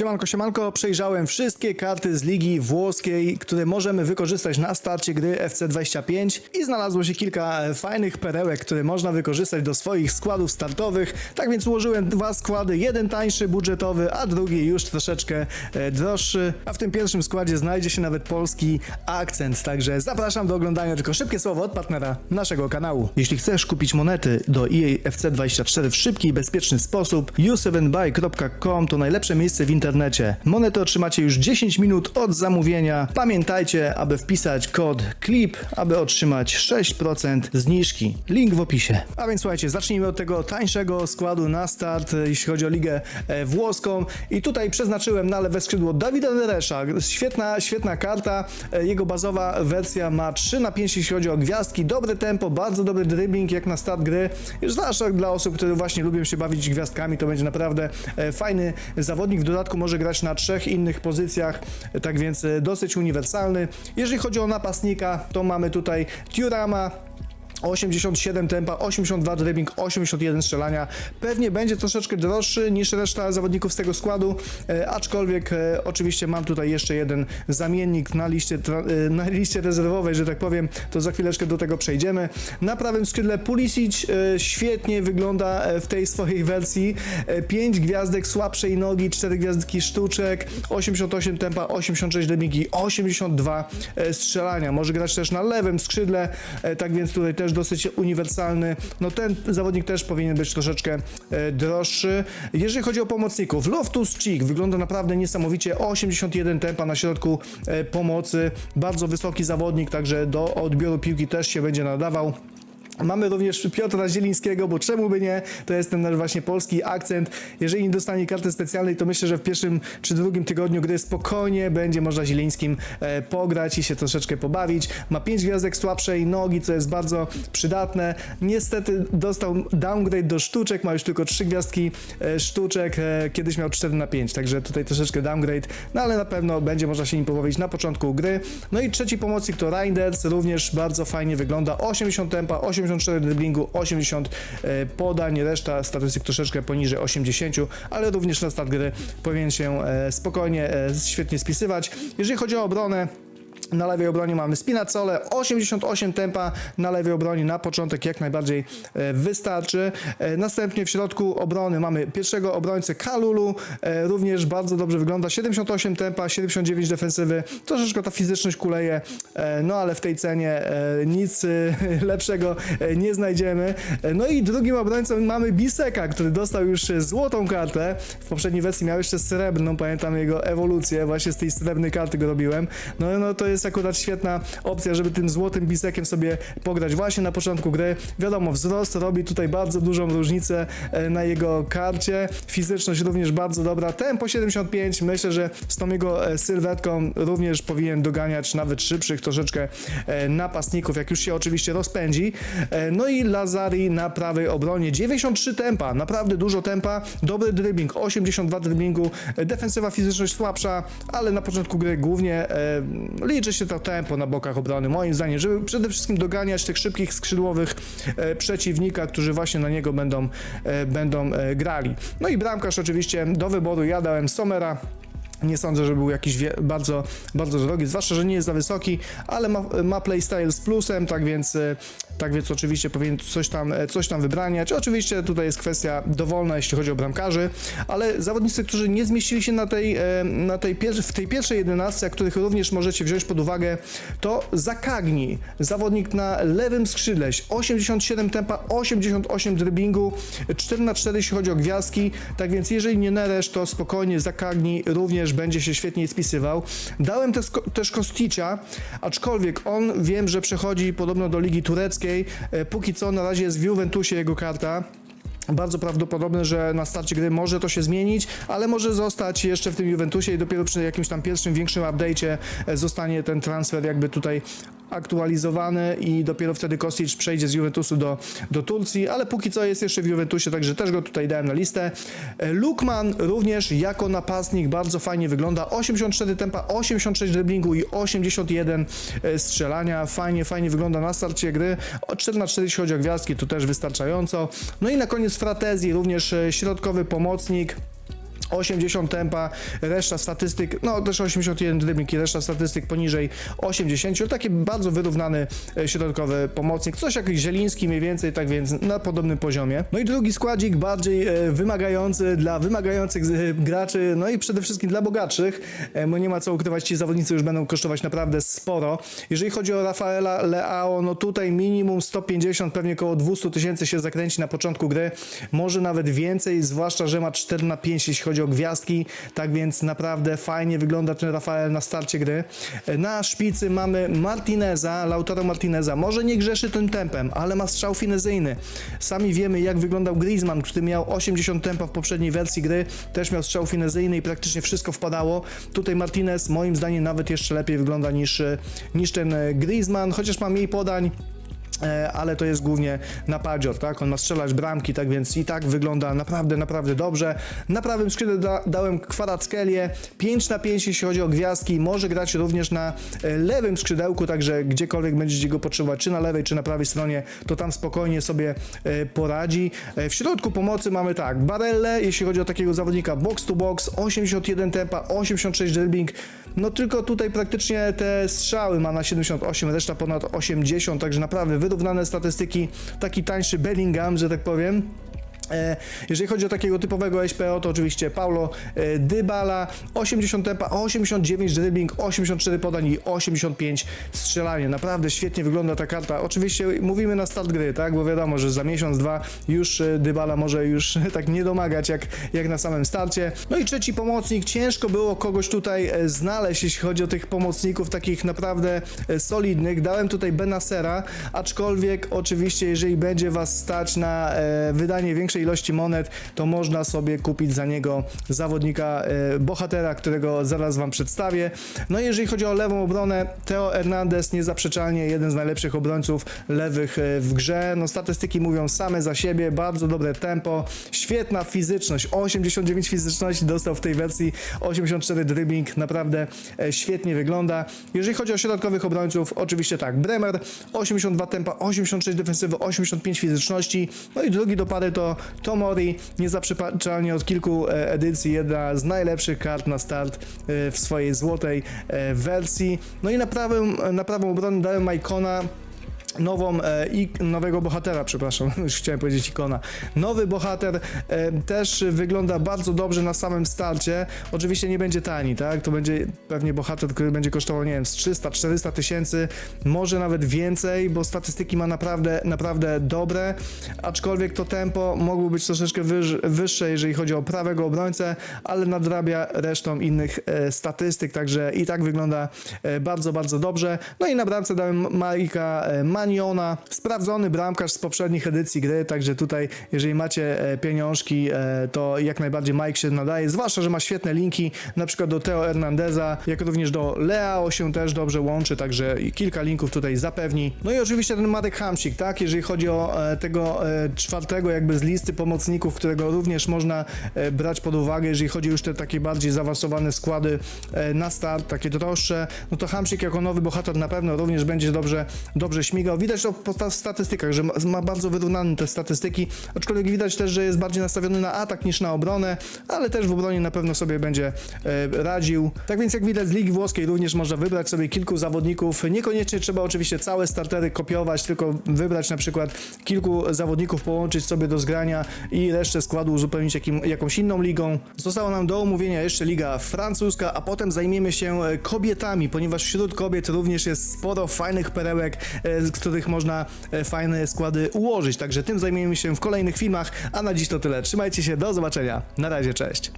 Siemanko, siemanko, przejrzałem wszystkie karty z ligi włoskiej, które możemy wykorzystać na starcie gry FC25 i znalazło się kilka e, fajnych perełek, które można wykorzystać do swoich składów startowych. Tak więc ułożyłem dwa składy, jeden tańszy, budżetowy, a drugi już troszeczkę e, droższy. A w tym pierwszym składzie znajdzie się nawet polski akcent, także zapraszam do oglądania tylko szybkie słowo od partnera naszego kanału. Jeśli chcesz kupić monety do EA FC24 w szybki i bezpieczny sposób, u7buy.com to najlepsze miejsce w internecie. Monety otrzymacie już 10 minut od zamówienia. Pamiętajcie, aby wpisać kod CLIP, aby otrzymać 6% zniżki. Link w opisie. A więc słuchajcie, zacznijmy od tego tańszego składu na start, jeśli chodzi o ligę e, włoską. I tutaj przeznaczyłem na lewe skrzydło Dawida Neresza. Świetna, świetna karta. E, Jego bazowa wersja ma 3 na 5, jeśli chodzi o gwiazdki. Dobre tempo, bardzo dobry dribbling jak na start gry. Zwłaszcza dla osób, które właśnie lubią się bawić gwiazdkami, to będzie naprawdę e, fajny zawodnik. W dodatku może grać na trzech innych pozycjach, tak więc e, dosyć uniwersalny. Jeżeli chodzi o napastnika, to mamy tutaj Turama, 87 tempa, 82 dribbling, 81 strzelania. Pewnie będzie troszeczkę droższy niż reszta zawodników z tego składu, e, aczkolwiek e, oczywiście mam tutaj jeszcze jeden zamiennik na liście, e, na liście rezerwowej, że tak powiem, to za chwileczkę do tego przejdziemy. Na prawym skrzydle Pulisic świetnie wygląda w tej swojej wersji. 5 gwiazdek słabszej nogi, 4 gwiazdki sztuczek, 88 tempa, 86 dribbling i 82 e, strzelania. Może grać też na lewym skrzydle, tak więc tutaj też dosyć uniwersalny. No ten zawodnik też powinien być troszeczkę e, droższy. Jeżeli chodzi o pomocników, Loftus Cheek wygląda naprawdę niesamowicie. 81 tempa na środku e, pomocy. Bardzo wysoki zawodnik, także do odbioru piłki też się będzie nadawał. Mamy również Piotra Zielińskiego, bo czemu by nie? To jest ten nasz właśnie polski akcent. Jeżeli nie dostanie karty specjalnej, to myślę, że w pierwszym czy drugim tygodniu gry spokojnie będzie można Zielińskim e, pograć i się troszeczkę pobawić. Ma 5 gwiazdek słabszej nogi, co jest bardzo przydatne. Niestety dostał downgrade do sztuczek, ma już tylko 3 gwiazdki e, sztuczek, e, kiedyś miał 4 na 5, także tutaj troszeczkę downgrade, no ale na pewno będzie można się nim pobawić na początku gry. No i trzeci pomocnik to Reinders, również bardzo fajnie wygląda. 80 tempa, 84 driblingu, 80 e, podań, reszta statystyk troszeczkę poniżej 80, ale również na start gry powinien się e, spokojnie, e, świetnie spisywać. Jeżeli chodzi o obronę, na lewej obronie mamy Spinazzole, 88 tempa na lewej obronie na początek jak najbardziej e, wystarczy. E, Następnie w środku obrony mamy pierwszego obrońcę Kalulu, e, również bardzo dobrze wygląda, 78 tempa, 79 defensywy, troszeczkę ta fizyczność kuleje, no ale w tej cenie nic lepszego nie znajdziemy. No i drugim obrońcą mamy Biseka, który dostał już złotą kartę, w poprzedniej wersji miał jeszcze srebrną, pamiętam jego ewolucję, właśnie z tej srebrnej karty go robiłem. No, no to jest akurat świetna opcja, żeby tym złotym bisekiem sobie pograć właśnie na początku gry. Wiadomo, wzrost robi tutaj bardzo dużą różnicę e, na jego karcie. Fizyczność również bardzo dobra. Tempo 75, myślę, że z tą jego e, sylwetką również powinien doganiać nawet szybszych troszeczkę e, napastników, jak już się oczywiście rozpędzi. No i Lazari na prawej obronie. 93 tempa, naprawdę dużo tempa. Dobry dribbling, 82 dribblingu. Defensywa fizyczność słabsza, ale na początku gry głównie e, się to tempo na bokach obrony, moim zdaniem, żeby przede wszystkim doganiać tych szybkich skrzydłowych e, przeciwnika, którzy właśnie na niego będą, e, będą e, grali. No i bramkarz oczywiście do wyboru ja dałem Somera. Nie sądzę, że był jakiś bardzo, bardzo drogi, zwłaszcza, że nie jest za wysoki, ale ma, ma playstyle z plusem, tak więc, e, tak więc oczywiście powinien coś tam, e, coś tam wybraniać. Oczywiście tutaj jest kwestia dowolna, jeśli chodzi o bramkarzy, ale zawodnicy, którzy nie zmieścili się na tej, e, na tej w tej pierwszej jedenastce, których również możecie wziąć pod uwagę, to Zakagni, zawodnik na lewym skrzydle, 87 tempa, 88 dribblingu, 4 na 4 jeśli chodzi o gwiazdki, tak więc jeżeli nie Neresz, to spokojnie Zakagni również będzie się świetnie spisywał. Dałem też, też Kosticia, aczkolwiek on wiem, że przechodzi podobno do ligi tureckiej, e, póki co na razie jest w Juventusie jego karta. Bardzo prawdopodobne, że na starcie gry może to się zmienić, ale może zostać jeszcze w tym Juventusie i dopiero przy jakimś tam pierwszym większym update'cie e, zostanie ten transfer jakby tutaj aktualizowany i dopiero wtedy Kostic przejdzie z Juventusu do, do Turcji, ale póki co jest jeszcze w Juventusie, także też go tutaj dałem na listę. E, Lukman również jako napastnik bardzo fajnie wygląda, 84 tempa, 86 driblingu i 81 e, strzelania, fajnie, fajnie wygląda na starcie gry, o 4 na 4 jeśli chodzi o gwiazdki, to też wystarczająco. No i na koniec Fratezi, również e, środkowy pomocnik, 80 tempa, reszta statystyk, no też 81 dribbling i reszta statystyk poniżej 80. Taki bardzo wyrównany e, środkowy pomocnik, coś jak Zieliński mniej więcej, tak więc na podobnym poziomie. No i drugi składzik bardziej e, wymagający dla wymagających e, graczy, no i przede wszystkim dla bogatszych, bo nie ma co ukrywać, ci zawodnicy już będą kosztować naprawdę sporo. Jeżeli chodzi o Rafaela Leao, no tutaj minimum 150, pewnie około 200 tysięcy się zakręci na początku gry, może nawet więcej, zwłaszcza, że ma 4 na 5, jeśli chodzi o gwiazdki, tak więc naprawdę fajnie wygląda ten Rafael na starcie gry. E, Na szpicy mamy Martineza, Lautaro Martineza, może nie grzeszy tym tempem, ale ma strzał finezyjny. Sami wiemy, jak wyglądał Griezmann, który miał 80 tempa w poprzedniej wersji gry, też miał strzał finezyjny i praktycznie wszystko wpadało. Tutaj Martinez moim zdaniem nawet jeszcze lepiej wygląda niż, e, niż ten e, Griezmann, chociaż ma mniej podań. E, ale to jest głównie napadzior, tak? On ma strzelać bramki, tak więc i tak wygląda naprawdę, naprawdę dobrze. Na prawym skrzydle da, dałem Kwarackelię, 5 na 5 jeśli chodzi o gwiazdki, może grać również na e, lewym skrzydełku, także gdziekolwiek będziecie go potrzebować, czy na lewej, czy na prawej stronie, to tam spokojnie sobie e, poradzi. W środku pomocy mamy tak, Barelle, jeśli chodzi o takiego zawodnika box to box, 81 tempa, 86 dribbling, no tylko tutaj praktycznie te strzały ma na 78, reszta ponad 80, także naprawdę wyrównane statystyki, taki tańszy Bellingham, że tak powiem. E, Jeżeli chodzi o takiego typowego SPO, to oczywiście Paulo e, Dybala, 80 tempa, 89 dribbling, 84 podań i 85 strzelanie. Naprawdę świetnie wygląda ta karta. Oczywiście mówimy na start gry, tak, bo wiadomo, że za miesiąc, dwa już e, Dybala może już tak nie domagać jak, jak na samym starcie. No i trzeci pomocnik, ciężko było kogoś tutaj znaleźć, jeśli chodzi o tych pomocników takich naprawdę solidnych. Dałem tutaj Benasera, aczkolwiek oczywiście jeżeli będzie was stać na wydanie większej ilości monet, to można sobie kupić za niego zawodnika, e, bohatera, którego zaraz wam przedstawię. No i jeżeli chodzi o lewą obronę, Teo Hernandez niezaprzeczalnie jeden z najlepszych obrońców lewych e, w grze. No statystyki mówią same za siebie, bardzo dobre tempo, świetna fizyczność, 89 fizyczności dostał w tej wersji, 84 dribbling, naprawdę e, świetnie wygląda. Jeżeli chodzi o środkowych obrońców, oczywiście tak, Bremer, 82 tempa, 86 defensywy, 85 fizyczności, no i drugi do pary to Tomori, niezaprzeczalnie od kilku e, edycji jedna z najlepszych kart na start e, w swojej złotej e, wersji. No i na prawą, na prawą obronę dałem Maikona, nową e, i nowego bohatera, przepraszam, już chciałem powiedzieć ikona. Nowy bohater e, też wygląda bardzo dobrze na samym starcie. Oczywiście nie będzie tani, tak? To będzie pewnie bohater, który będzie kosztował, nie wiem, z 300-400 tysięcy, może nawet więcej, bo statystyki ma naprawdę, naprawdę dobre, aczkolwiek to tempo mogło być troszeczkę wyż, wyższe, jeżeli chodzi o prawego obrońcę, ale nadrabia resztą innych e, statystyk, także i tak wygląda e, bardzo, bardzo dobrze. No i na bramce dałem Marika e, Maniona, sprawdzony bramkarz z poprzednich edycji gry, także tutaj jeżeli macie e, pieniążki, e, to jak najbardziej Mike się nadaje, zwłaszcza, że ma świetne linki, na przykład do Teo Hernandeza, jak również do Leao się też dobrze łączy, także kilka linków tutaj zapewni. No i oczywiście ten Marek Hamsik, tak, jeżeli chodzi o e, tego czwartego jakby z listy pomocników, którego również można brać pod uwagę, jeżeli chodzi już te takie bardziej zaawansowane składy na start, takie droższe, no to Hamsik jako nowy bohater na pewno również będzie dobrze, dobrze śmigał. Widać to po sta- statystykach, że ma, bardzo wyrównane te statystyki, aczkolwiek widać też, że jest bardziej nastawiony na atak niż na obronę, ale też w obronie na pewno sobie będzie e, radził. Tak więc jak widać z Ligi Włoskiej również można wybrać sobie kilku zawodników. Niekoniecznie trzeba oczywiście całe startery kopiować, tylko wybrać na przykład kilku zawodników, połączyć sobie do zgrania i resztę składu uzupełnić jakim, jakąś inną ligą. Została nam do omówienia jeszcze Liga Francuska, a potem zajmiemy się e, kobietami, ponieważ wśród kobiet również jest sporo fajnych perełek, z których można e, fajne składy ułożyć. Także tym zajmiemy się w kolejnych filmach, a na dziś to tyle. Trzymajcie się, do zobaczenia. Na razie, cześć.